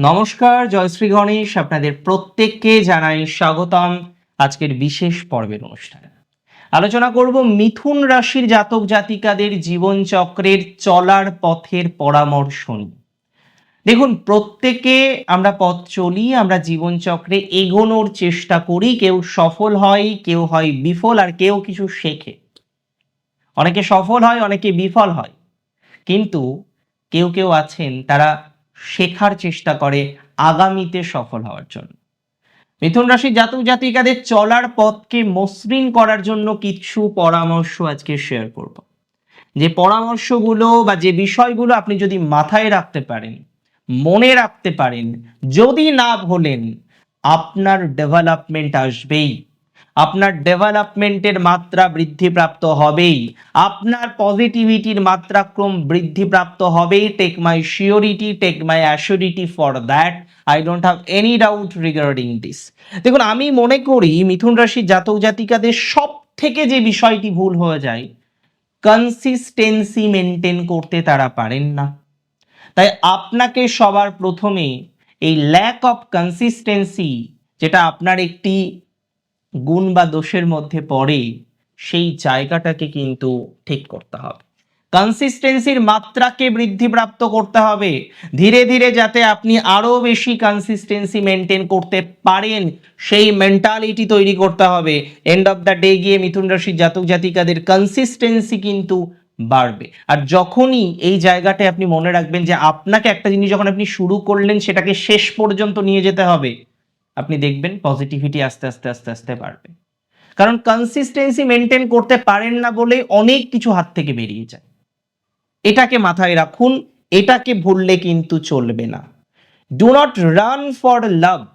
নমস্কার, জয়শ্রী গণেশ, আপনাদের প্রত্যেককে জানাই স্বাগতম আজকের বিশেষ পর্বের অনুষ্ঠানে। আলোচনা করব মিথুন রাশির জাতক জাতিকাদের জীবনচক্রের চলার পথের পরামর্শ দেখুন, প্রত্যেকে আমরা পথ চলি, আমরা জীবনচক্রে এগোনোর চেষ্টা করি, কেউ সফল হয়, কেউ হয় বিফল, আর কেউ কিছু শেখে। অনেকে সফল হয়, অনেকে বিফল হয়। কিন্তু কেউ কেউ আছেন, তারা শেখার চেষ্টা করে আগামীতে সফল হওয়ার জন্য। মিথুন রাশির জাতক জাতিকাদের চলার পথকে মসৃণ করার জন্য কিছু পরামর্শ আজকে শেয়ার করব। যে পরামর্শগুলো বা যে বিষয়গুলো আপনি যদি মাথায় রাখতে পারেন, মনে রাখতে পারেন, যদি না ভোলেন, আপনার ডেভেলপমেন্ট আসবেই। আপনার ডেভেলপমেন্টের মাত্রা বৃদ্ধিপ্রাপ্ত হবেই। আপনার পজিটিভিটির মাত্রা ক্রম বৃদ্ধিপ্রাপ্ত হবেই। Take my surety take my assurity for that I don't have any doubt regarding this দেখুন, আমি মনে করি মিথুন রাশির জাতক জাতিকাদের সব থেকে যে বিষয়টি ভুল হয়ে যায় কনসিস্টেন্সি মেনটেন করতে তারা পারেন না। তাই আপনাকে সবার প্রথমে এই ল্যাক অফ কনসিস্টেন্সি যেটা আপনার একটি গুণ বা দোষের মধ্যে পড়ে সেই জায়গাটাকে কিন্তু ঠিক করতে হবে। কনসিস্টেন্সির মাত্রাকে বৃদ্ধিপ্রাপ্ত করতে হবে। ধীরে ধীরে যাতে আপনি আরও বেশি কনসিস্টেন্সি মেনটেন করতে পারেন, সেই মেন্টালিটি তৈরি করতে হবে। এন্ড অফ দ্য ডে গিয়ে মিথুন রাশির জাতক জাতিকাদের কনসিস্টেন্সি কিন্তু বাড়বে। আর যখনই এই জায়গাটায় আপনি মনে রাখবেন যে আপনাকে একটা জিনিস যখন আপনি শুরু করলেন, সেটাকে শেষ পর্যন্ত নিয়ে যেতে হবে আপনি দেখবেন পজিটিভিটি আস্তে আস্তে আস্তে আস্তে বাড়বে। কারণ কনসিস্টেন্সি মেনটেন করতে পারেন না বলে অনেক কিছু হাত থেকে বেরিয়ে যায়। এটাকে মাথায় রাখুন, এটাকে ভুললে কিন্তু চলবে না। Do not run for love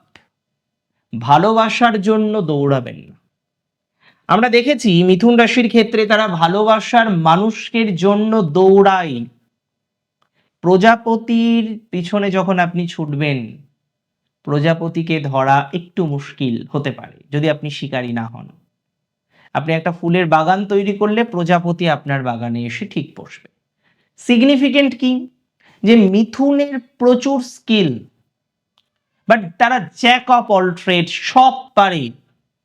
ভালোবাসার জন্য দৌড়াবেন না। আমরা দেখেছি মিথুন রাশির ক্ষেত্রে তারা ভালোবাসার মানুষের জন্য দৌড়ায়। প্রজাপতির পিছনে যখন আপনি ছুটবেন প্রজাপতিকে ধরা একটু মুশকিল হতে পারে, যদি আপনি শিকারী না হন। আপনি একটা ফুলের বাগান তৈরি করলে প্রজাপতি আপনার বাগানে এসে ঠিক বসবে। সিগনিফিকেন্ট কি? যে মিথুনের প্রচুর স্কিল বাট তারা জ্যাক অফ অল ট্রেড সব পারে।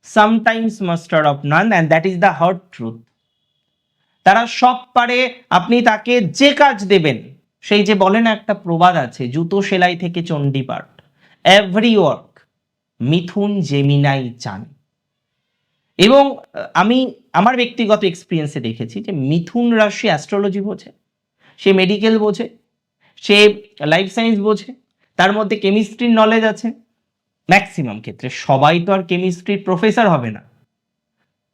Sometimes master of none and that is the hard truth তারা সব পারে, আপনি তাকে যে কাজ দেবেন, সেই যে বলেন একটা প্রবাদ আছে, জুতো সেলাই থেকে চণ্ডী পাঠ এভরি ওয়ার্ক মিথুন জেমিনাই চান এবং আমি আমার ব্যক্তিগত এক্সপিরিয়েন্সে দেখেছি যে মিথুন রাশি অ্যাস্ট্রোলজি বোঝে, সে মেডিকেল বোঝে, সে লাইফ সায়েন্স বোঝে, তার মধ্যে কেমিস্ট্রির নলেজ আছে। ম্যাক্সিমাম ক্ষেত্রে সবাই তো আর কেমিস্ট্রির প্রফেসর হবে না।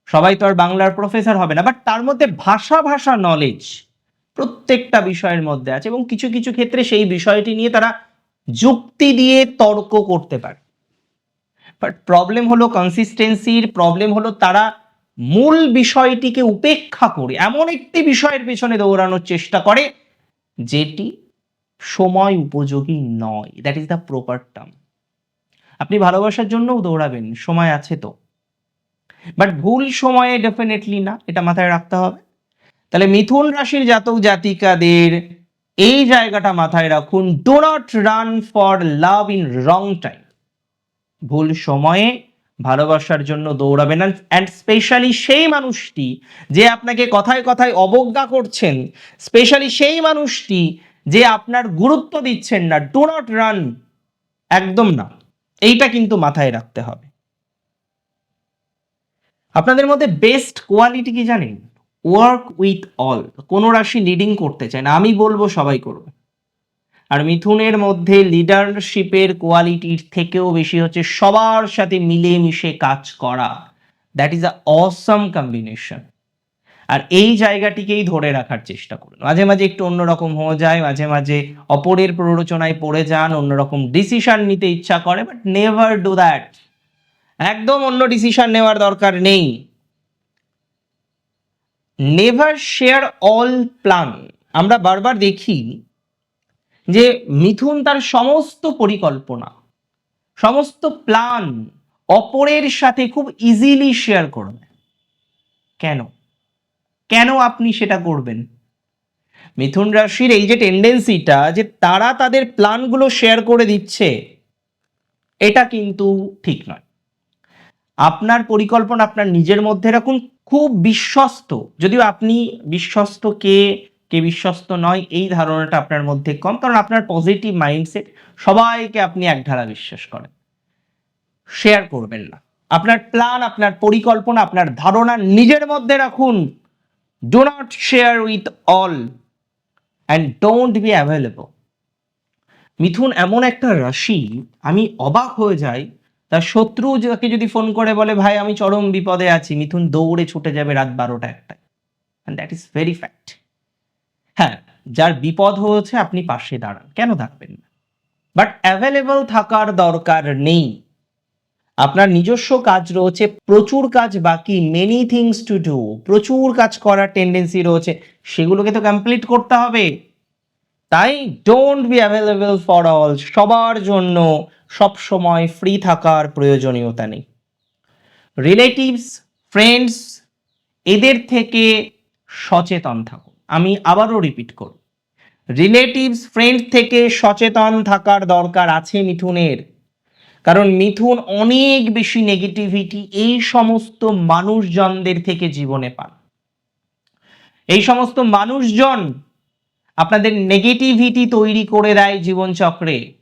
সবাই তো আর বাংলার প্রফেসর হবে না বাট তার মধ্যে ভাষা ভাষা নলেজ প্রত্যেকটা বিষয়ের মধ্যে আছে এবং কিছু কিছু ক্ষেত্রে সেই বিষয়টি নিয়ে তারা যুক্তি দিয়ে তর্ক করতে পারে। বাট প্রবলেম হলো কনসিস্টেন্সির প্রবলেম হলো তারা মূল বিষয়টিকে উপেক্ষা করে, এমন একটি বিষয়ের পেছনে দৌড়ানোর চেষ্টা করে, যেটি সময় উপযোগী নয়। That is the proper term আপনি ভালোবাসার জন্যও দৌড়াবেন, সময় আছে তো। বাট ভুল সময়ে ডেফিনেটলি না, এটা মাথায় রাখতে হবে। তাহলে মিথুন রাশির জাতক জাতিকাদের এই জায়গাটা মাথায় রাখুন do not run for love in wrong time ভুল সময়ে ভালোবাসার জন্য দৌড়াবেন অ্যান্ড স্পেশালি সেই মানুষটি যে আপনাকে কথায় কথায় অবজ্ঞা করছেন স্পেশালি সেই মানুষটি যে আপনার গুরুত্ব দিচ্ছেন না ডো নট রান একদম না। এইটা কিন্তু মাথায় রাখতে হবে। আপনাদের মধ্যে বেস্ট কোয়ালিটি কি জানেন? ওয়ার্ক উইথ অল কোনো রাশি লিডিং করতে চায় না। আমি বলব সবাই করবে। আর মিথুনের মধ্যে লিডারশিপের কোয়ালিটির থেকেও বেশি হচ্ছে সবার সাথে মিলেমিশে কাজ করা। That is a Assam combination আর এই জায়গাটিকেই ধরে রাখার চেষ্টা করুন। মাঝে মাঝে একটু অন্যরকম হয়ে যায়, মাঝে মাঝে অপরের প্ররোচনায় পড়ে যান, অন্যরকম ডিসিশন নিতে ইচ্ছা করে বাট নেভার ডু দ্যাট একদম অন্য ডিসিশন নেওয়ার দরকার নেই। নেভার শেয়ার অল প্ল্যান আমরা বারবার দেখি যে মিথুন তার সমস্ত পরিকল্পনা, সমস্ত প্ল্যান অপরের সাথে খুব ইজিলি শেয়ার করবে। কেন? কেন আপনি সেটা করবেন? মিথুন রাশির এই যে টেন্ডেন্সিটা যে তারা তাদের প্ল্যানগুলো শেয়ার করে দিচ্ছে, এটা কিন্তু ঠিক নয়। আপনার পরিকল্পনা আপনার নিজের মধ্যে রাখুন খুব বিশ্বস্ত, যদিও আপনি বিশ্বস্ত কে কে বিশ্বস্ত নয়, এই ধারণাটা আপনার মধ্যে কম, কারণ আপনার পজিটিভ মাইন্ডসেট সবাইকে আপনি একধারা বিশ্বাস করেন। শেয়ার করবেন না। আপনার প্ল্যান আপনার পরিকল্পনা, আপনার ধারণা নিজের মধ্যে রাখুন। Do not share with all and don't be available মিথুন, এমন একটা রাশি, আমি অবাক হয়ে যাই তার শত্রু যাকে যদি ফোন করে বলে, ভাই, আমি চরম বিপদে আছি, মিথুন দৌড়ে ছুটে যাবে রাত বারোটা একটায়। And that is very fact হ্যাঁ যার বিপদ হয়েছে আপনি পাশে দাঁড়ান। কেন থাকবেন না? বাট অ্যাভেলেবল থাকার দরকার নেই। আপনার নিজস্ব কাজ রয়েছে, প্রচুর কাজ বাকি মেনি থিংস টু ডু প্রচুর কাজ করার টেন্ডেন্সি রয়েছে, সেগুলোকে তো কমপ্লিট করতে হবে। তাই don't be available for all সবার জন্য সব সময় ফ্রি থাকার প্রয়োজনীয়তা নেই। রিলেটিভস ফ্রেন্ডস এদের থেকে সচেতন থাকুন। আমি আবারও রিপিট করব। রিলেটিভস ফ্রেন্ড থেকে সচেতন থাকার দরকার আছে মিথুনের। কারণ মিথুন অনেক বেশি নেগেটিভিটি এই সমস্ত মানুষজনদের থেকে জীবনে পান। এই সমস্ত মানুষজন আপনাদের নেগেটিভিটি তৈরি করে দেয় জীবনচক্রে।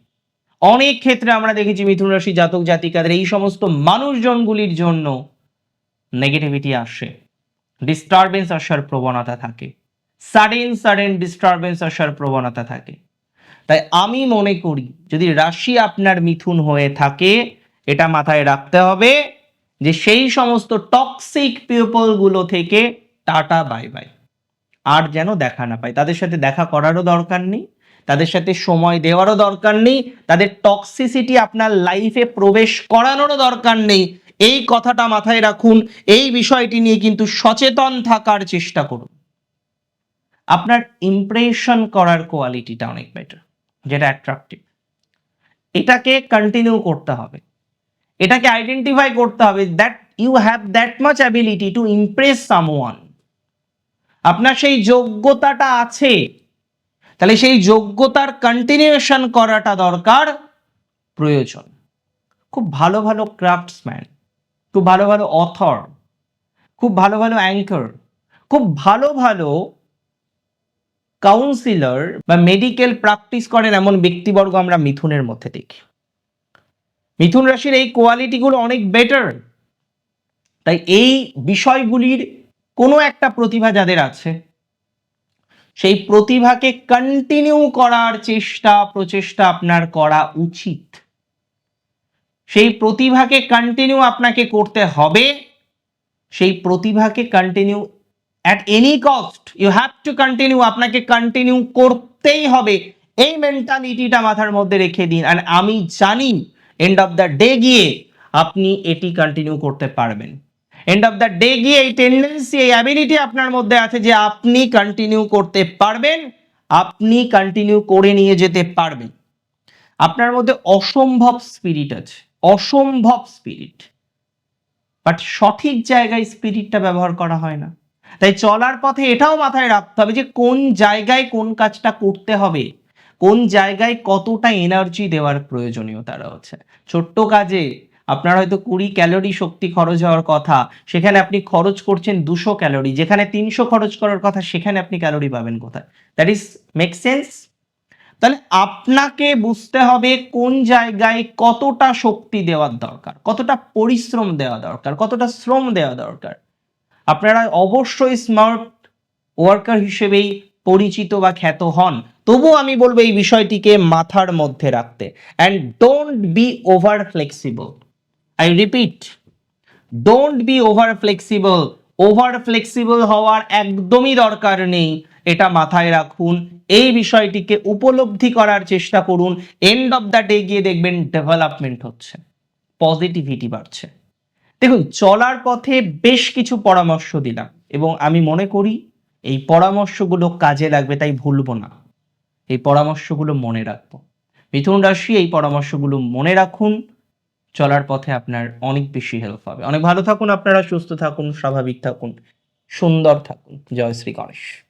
অনেক ক্ষেত্রে আমরা দেখেছি মিথুন রাশি জাতক জাতিকাদের এই সমস্ত মানুষজনগুলির জন্য নেগেটিভিটি আসে। ডিস্টারবেন্স আসার প্রবণতা থাকে। সাডেন সাডেন ডিস্টারবেন্স আসার প্রবণতা থাকে। তাই আমি মনে করি, যদি রাশি আপনার মিথুন হয়ে থাকে, এটা মাথায় রাখতে হবে যে সেই সমস্ত টক্সিক পিপলগুলো থেকে টাটা বাই বাই আর যেন দেখা না পায় তাদের সাথে দেখা করারও দরকার নেই, তাদের সাথে সময় দেওয়ারও দরকার নেই, তাদের টক্সিসিটি আপনার লাইফে প্রবেশ করানোরও দরকার নেই। এই কথাটা মাথায় রাখুন, এই বিষয়টি নিয়ে কিন্তু সচেতন থাকার চেষ্টা করুন। আপনার ইমপ্রেশন করার কোয়ালিটিটা অনেক বেটার যেটা অ্যাট্রাকটিভ এটাকে কন্টিনিউ করতে হবে। এটাকে আইডেন্টিফাই করতে হবে that you have that much ability to impress someone আপনার সেই যোগ্যতাটা আছে। তাহলে সেই যোগ্যতার কন্টিনিউশন করাটা দরকার প্রয়োজন। খুব ভালো ভালো ক্রাফটসম্যান খুব ভালো ভালো অথর খুব ভালো ভালো অ্যাঙ্কার খুব ভালো ভালো কাউন্সিলর বা মেডিকেল প্র্যাকটিস করেন এমন ব্যক্তিবর্গ আমরা মিথুনের মধ্যে দেখি। মিথুন রাশির এই কোয়ালিটিগুলো অনেক বেটার তাই এই বিষয়গুলির কোনো একটা প্রতিভা যাদের আছে, সেই প্রতিভাকে কন্টিনিউ করার চেষ্টা, প্রচেষ্টা আপনার করা উচিত। সেই প্রতিভাকে কন্টিনিউ আপনাকে করতে হবে, সেই প্রতিভাকে continue at any cost you have to continue আপনাকে কন্টিনিউ করতেই হবে। এই মেন্টালিটিটা মাথার মধ্যে রেখে দিন আর আমি জানি এন্ড অফ দ্য ডে গিয়ে আপনি এটি কন্টিনিউ করতে পারবেন। এন্ড অফ দ্য ডে গিয়ে এই টেন্ডেন্সি এই অ্যাবিলিটি আপনার মধ্যে আছে যে আপনি কন্টিনিউ করতে পারবেন, আপনি কন্টিনিউ করে নিয়ে যেতে পারবেন। আপনার মধ্যে অসম্ভব স্পিরিট আছে, অসম্ভব স্পিরিট বাট সঠিক জায়গায় স্পিরিটটা ব্যবহার করা হয় না। তাই চলার পথে এটাও মাথায় রাখতে হবে যে কোন জায়গায় কোন কাজটা করতে হবে, কোন জায়গায় কতটা এনার্জি দেওয়ার প্রয়োজনীয়তা রয়েছে ছোট্ট কাজে আপনার হয়তো কুড়ি ক্যালোরি শক্তি খরচ হওয়ার কথা, সেখানে আপনি খরচ করছেন দুশো ক্যালোরি, যেখানে তিনশো খরচ করার কথা, সেখানে আপনি ক্যালোরি পাবেন কোথায়? দ্যাট ইজ মেক সেন্স তাহলে আপনাকে বুঝতে হবে কোন জায়গায় কতটা শক্তি দেওয়ার দরকার, কতটা পরিশ্রম দেওয়া দরকার, কতটা শ্রম দেওয়া দরকার। আপনারা অবশ্যই স্মার্ট ওয়ার্কার হিসেবেই পরিচিত বা খ্যাত হন। তবু আমি বলব এই বিষয়টিকে মাথার মধ্যে রাখতে। And don't be over flexible I repeat don't be over flexible over flexible হওয়ার একদমই দরকার নেই। এটা মাথায় রাখুন। এই বিষয়টিকে উপলব্ধি করার চেষ্টা করুন। এন্ড অফ দ্য ডে গিয়ে দেখবেন ডেভেলপমেন্ট হচ্ছে। পজিটিভিটি বাড়ছে। দেখুন, চলার পথে বেশ কিছু পরামর্শ দিলাম এবং আমি মনে করি এই পরামর্শগুলো কাজে লাগবে, তাই ভুলবো না। এই পরামর্শগুলো মনে রাখব। মিথুন রাশি, এই পরামর্শগুলো মনে রাখুন। চলার পথে আপনার অনেক বেশি হেল্প হবে অনেক ভালো থাকুন, আপনারা সুস্থ থাকুন, স্বাভাবিক থাকুন, সুন্দর থাকুন। জয় শ্রী গণেশ।